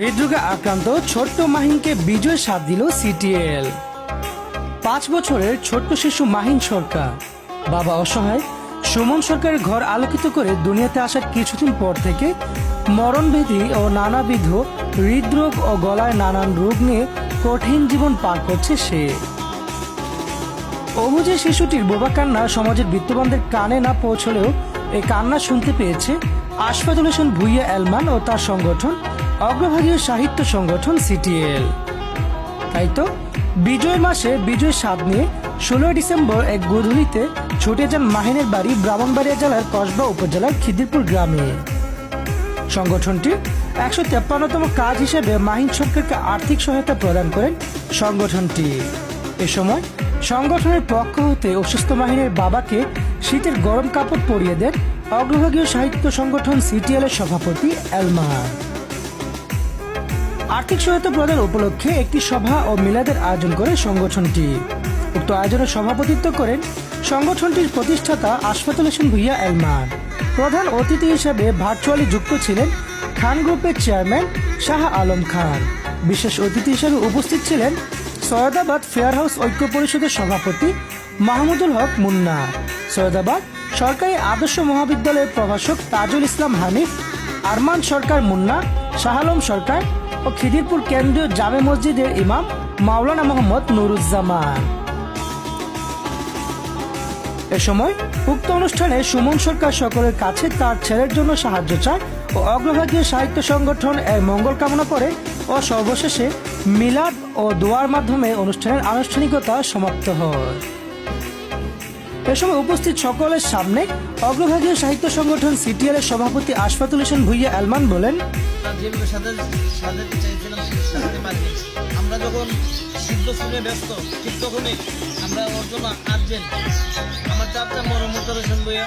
হৃদরোগে আক্রান্ত ছোট্ট মাহিনকে বিজয় সাথ দিল সিটিএল। পাঁচ বছরের ছোট্ট শিশু মাহিন সরকার। বাবা অসহায়, সুমন সরকারের ঘর আলোকিত করে দুনিয়াতে আসার কিছুদিন পর থেকে মরণবেধি ও নানাবিধ হৃদরোগ ও গলায় নানান রোগ নিয়ে কঠিন জীবন পার করছে সে। অবুজে শিশুটির বোবা কান্না সমাজের বিত্তবানদের কানে না পৌঁছলেও এই কান্না শুনতে পেয়েছে আশফাকুল হোসেন ভুইয়া এলমান ও তার সংগঠন অগ্রভাগীয় সাহিত্য সংগঠন সিটিএল। তাই তো? বিজয় মাসে বিজয় স্বাদ নিয়ে ষোলোই ডিসেম্বর এক গধূলিতে ছুটে যান মাহিনের বাড়ি ব্রাহ্মণবাড়িয়া জেলার কসবা উপজেলার খিদিরপুর গ্রামে। সংগঠনটির একশো তেপ্পান্নতম কাজ হিসেবে মাহিন সরকারকে আর্থিক সহায়তা প্রদান করেন সংগঠনটি। এ সময় সংগঠনের পক্ষ হতে অসুস্থ মাহিনের বাবাকে শীতের গরম কাপড় পরিয়ে দেন অগ্রভাগীয় সাহিত্য সংগঠন সিটিএল এর সভাপতি এলমার। আর্থিক সহায়তা প্রদান উপলক্ষে একটি সভা ও মিলাদের আয়োজন করে সংগঠনটি। উক্ত আয়োজনে সভাপতিত্ব করেন সংগঠনটির প্রতিষ্ঠাতা আশফাতুল হোসেন ভুইয়া এলমান প্রধান অতিথি হিসেবে ভার্চুয়ালি যুক্ত ছিলেন খান গ্রুপের চেয়ারম্যান শাহ আলম খান। বিশেষ অতিথি হিসেবে উপস্থিত ছিলেন সৈয়দাবাদ ফেয়ার হাউস ঐক্য পরিষদের সভাপতি মাহমুদুল হক মুন্না, সৈয়দাবাদ সরকারি আদর্শ মহাবিদ্যালয়ের প্রভাষক তাজুল ইসলাম হানিফ, আরমান সরকার মুন্না, শাহ আলম সরকার ও খিদিরপুর কেন্দ্রীয় জামে মসজিদের ইমাম মাওলানা মোহাম্মদ নুরুজ্জামান। এ সময় উক্ত অনুষ্ঠানে সুমন সরকার সকলের কাছে তার ছেলের জন্য সাহায্য চায় ও অগ্রভাগীয় সাহিত্য সংগঠন এর মঙ্গল কামনা করে ও সর্বশেষে মিলাদ ও দোয়ার মাধ্যমে অনুষ্ঠানের আনুষ্ঠানিকতা সমাপ্ত হয়। এ সময় উপস্থিত সকলের সামনে অগ্রভাগীয় সাহিত্য সংগঠন সিটিএল এর সভাপতি আশফাতুল হোসেন ভুইয়া এলমান বলেন যেগুলো সাথে সাজাতে চাইছিলাম সাজাতে পারিনি আমরা যখন সিদ্ধ শুনে ব্যস্ত, ঠিক তখনই আমরা ওর জন্য আসবেন আমার চারটা মরমুক্ত হোসেন বইয়া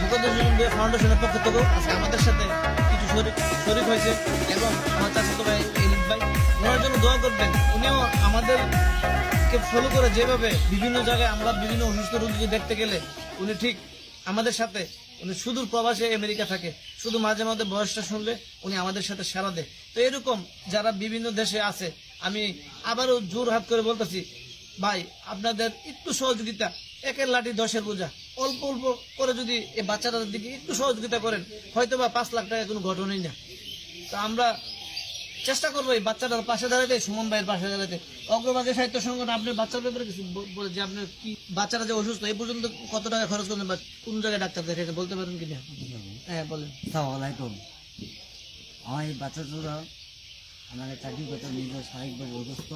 মুখদ্দ হোসেন বইয়া ফাউন্ডেশনের পক্ষ থেকেও আজকে আমাদের সাথে কিছু শরিক শরিক হয়েছে এবং আমার চাচাতো ভাই, এলিট ভাই, ওনার জন্য দোয়া করবেন। উনিও আমাদেরকে ফলো করে যেভাবে বিভিন্ন জায়গায় আমরা বিভিন্ন অসুস্থ রোগীকে দেখতে গেলে উনি ঠিক আমাদের সাথে উনি সুদূর প্রবাসে আমেরিকা থাকে, শুধু মাঝে মাঝে বয়সটা শুনলে উনি আমাদের সাথে সারা দেয়। তো এরকম যারা বিভিন্ন দেশে আছে, আমি আবারও জোর হাত করে বলতেছি, ভাই, আপনাদের একটু সহযোগিতা, একের লাঠি, দশের বোঝা অল্প অল্প করে যদি এই বাচ্চাটাদের দিকে একটু সহযোগিতা করেন হয়তো বা পাঁচ লাখ টাকা কোনো ঘটনাই না। তো আমরা চেষ্টা করব এই বাচ্চাটার পাশে দাঁড়াতে, সুমন ভাইয়ের পাশে দাঁড়াতে। অগ্রভাগে সাহিত্য সংগঠন আপনি বাচ্চার ব্যাপারে কিছু বলে যে আপনার কি বাচ্চারা যে অসুস্থ, এই পর্যন্ত কত টাকা খরচ করলেন বা কোন জায়গায় ডাক্তার দেখে বলতে পারেন কিনা হ্যাঁ বলেন। আসসালামু আলাইকুম। আমার এই বাচ্চাটা আমার চাকরি করতে নিজের শারীরিকভাবে অসুস্থ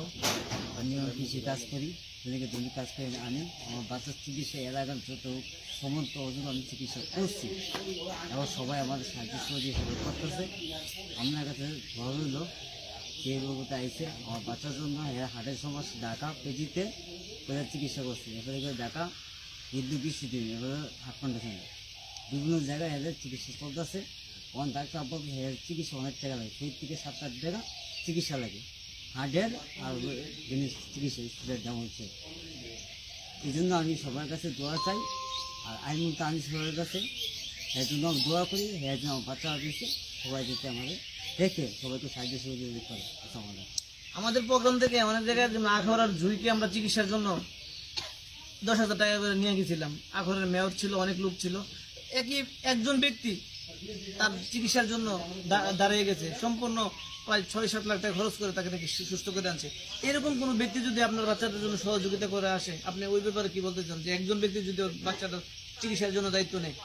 আমি কৃষি কাজ করি। ছেলেকে জমি কাজ করে আনি আমার বাচ্চার চিকিৎসা এলাকার যত সমস্ত ওজন আমি চিকিৎসা করছি এবং সবাই আমাদের সাহায্য সহযোগিতা করতেছে। আপনার কাছে ঘর হইল যে রোগটা আইছে, আমার বাচ্চার জন্য হাটের সমস্যা ঢাকা, পেজিতে করে চিকিৎসা করছি। এবারে করে ঢাকা বিদ্যুৎ কৃষিতে এবারে হাট ফাউন্ডেশনে বিভিন্ন জায়গায় এদের চিকিৎসা চলতেছে। ওখান ডাক্তার এর চিকিৎসা অনেক টাকা লাগে সেই থেকে সাত আট টাকা চিকিৎসা লাগে। হার্টের আর জিনিস চিকিৎসা স্কুলের দাম হচ্ছে। এই জন্য আমি সবার কাছে দোয়া চাই, আর আইন আমি সবার কাছে এর জন্য দোয়া করি এর জন্য বাচ্চা দিচ্ছে সবাই যাতে আমাদের দেখে, সবাইকে সাহায্য সহযোগিতা করে আমাদের আমাদের প্রোগ্রাম থেকে অনেক জায়গায় আখড়ার ঝুঁকি আমরা চিকিৎসার জন্য দশ হাজার টাকা করে নিয়ে গেছিলাম। আখড়ের মেয়র ছিল, অনেক লোক ছিল। একই একজন ব্যক্তি তার চিকিৎসার জন্য দাঁড়িয়ে গেছে। সম্পূর্ণ প্রায় ছয় সাত লাখ টাকা খরচ করে তাকে নাকি সুস্থ করে আনছে। এরকম কোনো ব্যক্তি যদি আপনার বাচ্চাদের জন্য সহযোগিতা করে আসে আপনি ওই ব্যাপারে কি বলতে চান? যে একজন ব্যক্তি যদি ওর বাচ্চাটার চিকিৎসার জন্য দায়িত্ব নেয়।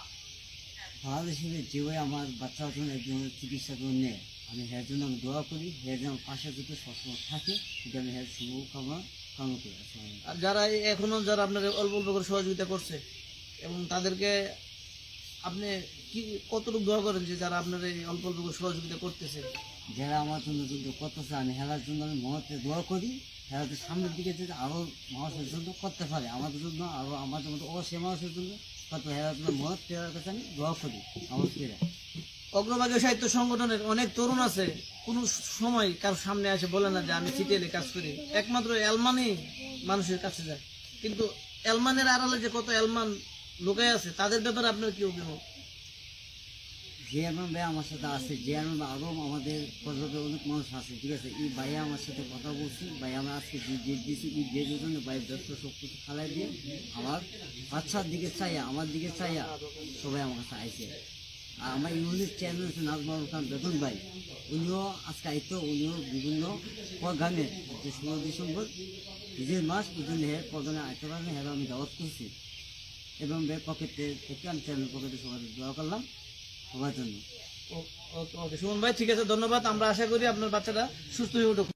বাংলাদেশে যে ওই আমার বাচ্চার জন্য একজন চিকিৎসা করে নেয় আমি এর জন্য আমি দোয়া করি এর জন্য পাশে যদি সবসময় থাকে সেটা আমি এর শুভ কামনা করি। আর যারা এই এখনও যারা আপনার অল্প অল্প করে সহযোগিতা করছে এবং তাদেরকে আপনি কি কতটুকু দোয়া করেন যে যারা আপনার এই অল্প অল্প করে সহযোগিতা করতেছে? যারা আমার জন্য যুদ্ধ করতেছে আমি হেলার জন্য আমি মহতে দোয়া করি। হেলাতে সামনের দিকে যদি আরও মানুষের জন্য করতে পারে আমাদের জন্য আরও আমাদের মতো অসে মানুষের জন্য কত হেলার জন্য ফেরার কাছে আমি দোয়া করি আমার ফেরা অগ্রভাগীয় সাহিত্য সংগঠনের অনেক তরুণ আছে কোনো সময় কারোর সামনে আসে বলে না যে আমি সিটিএলে কাজ করি। একমাত্র এলমানই মানুষের কাছে যায়। কিন্তু এলমানের আড়ালে যে কত এলমান লোকাই আছে, তাদের ব্যাপারে আপনার কি অভিমত? চেয়ারম্যান ভাই আমার সাথে আছে চেয়ারম্যান আরও আমাদের পর্যটক অনেক মানুষ আছে, ঠিক আছে? এই ভাই আমার সাথে কথা বলছি, ভাই আমরা আজকে যে ডেট দিয়েছি, এই ডেটের জন্য ভাই ব্যস্ত সব কিছু খালাই দিয়ে আমার বাচ্চার দিকে চাইয়া, আমার দিকে চাইয়া সবাই আমার কাছে আইছে। আর আমার ইউনিট চেয়ারম্যান হচ্ছে নাজমাউল খান বেতন ভাই। উনিও আজকে আইতো, উনিও বিভিন্ন প্রোগ্রামে ষোলো ডিসেম্বর নিজের মাস ওই জন্য হের প্রোগ্রামে আইতে পারেন হের আমি দাওয়াত করছি। এবং পকেটে থেকে আমি চ্যানেল পকেটে সবার দোয়া করলাম, সবার জন্য। ওকে, সুমন ভাই, ঠিক আছে, ধন্যবাদ। আমরা আশা করি আপনার বাচ্চাটা সুস্থ হয়ে উঠুক।